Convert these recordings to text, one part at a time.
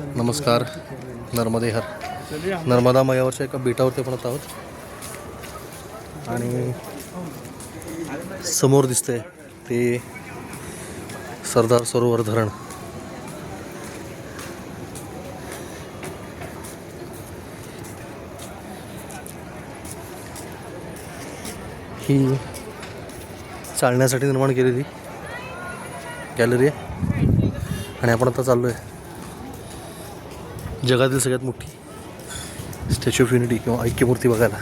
नमस्कार नर्मदे हर. नर्मदा मयावरच्या एका बेटावरती आपण आता आहोत. आणि समोर दिसतंय ते सरदार सरोवर धरण ही चालण्यासाठी निर्माण केलेली गॅलरी आहे. आणि आपण आता चाललो आहे जगातील सगळ्यात मोठी स्टॅच्यू ऑफ युनिटी किंवा ऐक्यमूर्ती बघायला.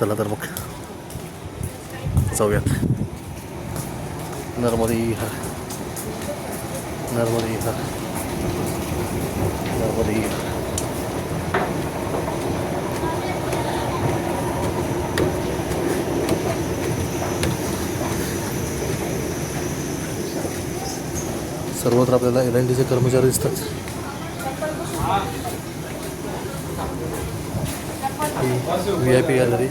चला तर मग. जाऊयात. नर्मदे हा नर्मदे हा नर्मदे हा सर्वत्र आपल्याला एल एन डीचे कर्मचारी दिसतात. व्ही आय पी गॅलरी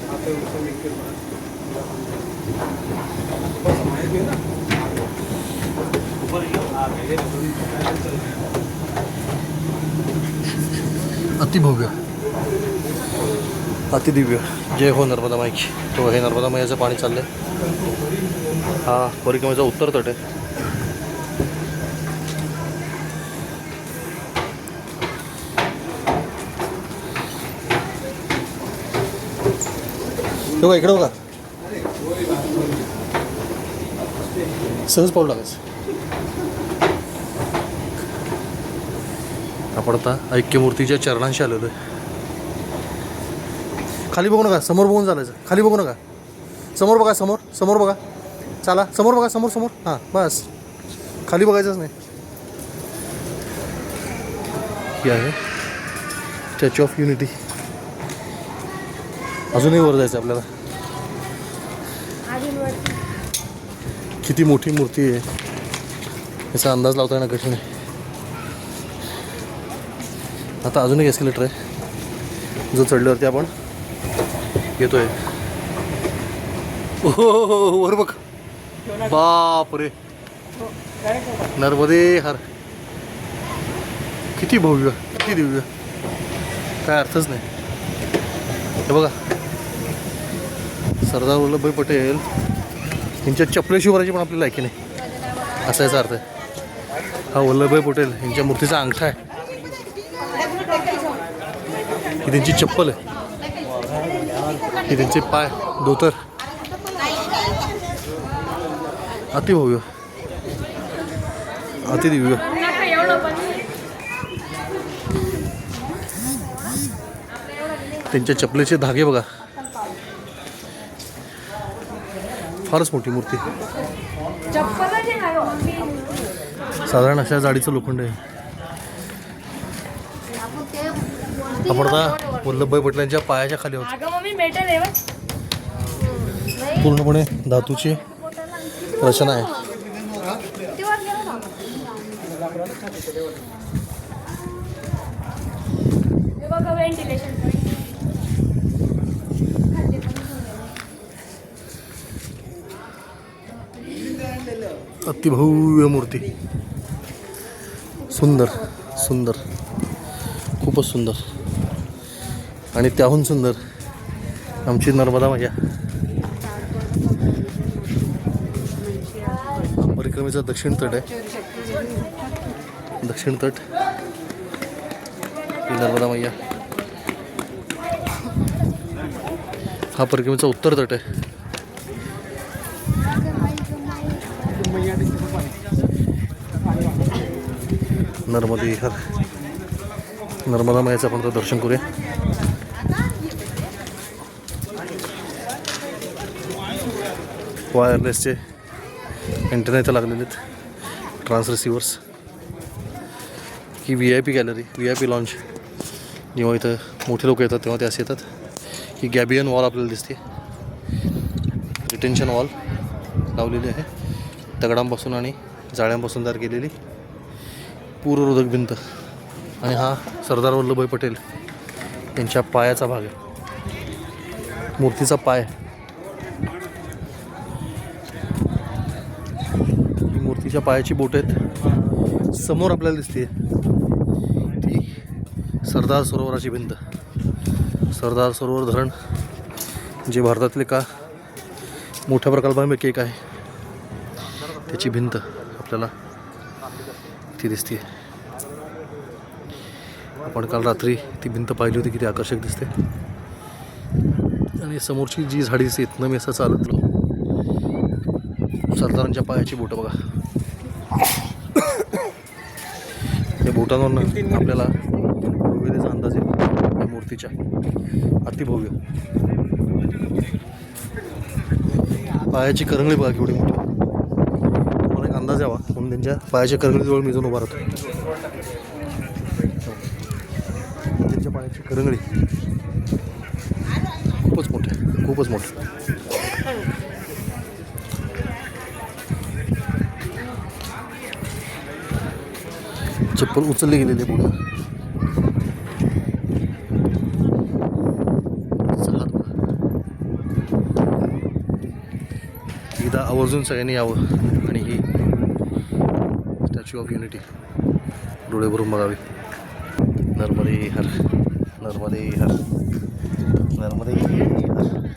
अतिभव्य अतिदिव्य जय हो नर्मदा माईची तो हे नर्मदा माईचं पाणी चाललंय. हा परिक्रमेचा उत्तर तट आहे. बघा इकडं बघा. सहज पाऊल लागायचं आपण आता ऐक्यमूर्तीच्या चरणांशी आलेलो आहे खाली बघू नका समोर बघून चालायचं. खाली बघू नका. समोर बघा समोर. समोर बघा. चाला समोर बघा समोर समोर. हां बस. खाली बघायचंच नाही. ही आहे. स्टॅच्यू ऑफ युनिटी अजूनही वर जायचं आपल्याला. किती मोठी मूर्ती आहे. याचा अंदाज लावता येणं कठीण आहे आता अजून एक एस्केलेटर आहे. जो चढल्यावरती आपण येतोय. ओहो हो, हो, हो वर बघ. बाप रे नर्मदे हर. किती भव्य किती दिव्य. काय अर्थच नाही. हे बघा. सरदार वल्लभभाई पटेल यांच्या चपलेशी वरायची पण आपल्याला ऐकी नाही. असा याचा अर्थ आहे. हा वल्लभभाई पटेल यांच्या मूर्तीचा अंगठा आहे. ही त्यांची चप्पल आहे. ही त्यांचे पाय धोतर. अतिभव्य. अतिदिव्य. त्यांच्या चपलेचे धागे बघा. फारच मोठी मूर्ती साधारण अशा जाडीचं लोखंड आहे. आपण आता वल्लभभाई पटेलांच्या पायाच्या खाली बघ. पूर्णपणे धातूची रचना आहे. व्हेंटिलेशन अतिभव्य मूर्ती. सुंदर सुंदर. खूपच सुंदर. आणि त्याहून सुंदर आमची नर्मदा मैया. परिक्रमेचा दक्षिण तट आहे. दक्षिण तट. नर्मदा मैया. हा परिक्रमेचा उत्तर तट आहे. नर्मदे हर नर्मदा मायाचं आपण आता दर्शन करूया. वायरलेसचे इंटरनेट इथं लागलेले आहेत. Trans receivers he V I P gallery V I P launch जेव्हा इथं मोठे लोक येतात तेव्हा ते असे येतात. ही गॅबियन वॉल आपल्याला दिसते. रिटेन्शन वॉल लावलेली आहे. दगडांपासून आणि जाळ्यांपासून तयार केलेली पूर्वरोधक भिंत. आणि हा सरदार वल्लभभाई पटेल यांच्या पायाचा भाग आहे. मूर्तीचा पाय. मूर्तीच्या पायाची बोट आहेत. समोर आपल्याला दिसते ती सरदार सरोवराची भिंत. सरदार सरोवर धरण जे भारतातले का मोठ्या प्रकल्पांपैकी एक आहे. त्याची भिंत आपल्याला ती दिसते आपण काल रात्री ती भिंत पाहिली होती किती आकर्षक दिसते. आणि समोरची जी झाडी दिसते इथनं मी असं चालत सरदारांच्या पायाची बोटं बघा. त्या बोटांवरनं आपल्याला भव्यतेचा अंदाज येतो या मूर्तीच्या. अतिभव्य पायाची करंगळी बघा केवढी मोठी. अंदाज यावा म्हणून त्यांच्या पायाच्या करंगळीजवळ मी जाऊन उभा राहतो. त्यांच्या पायाची करंगळी खूपच मोठे आहे, खूपच मोठे. चप्पल उचलली गेलेली आहे पुढं एकदा आवर्जून सगळ्यांनी यावं आणि ही स्टॅच्यू ऑफ युनिटी डोळे भरून बघावी. नर्मदे हर नर्मदे हर नर्मदे हर.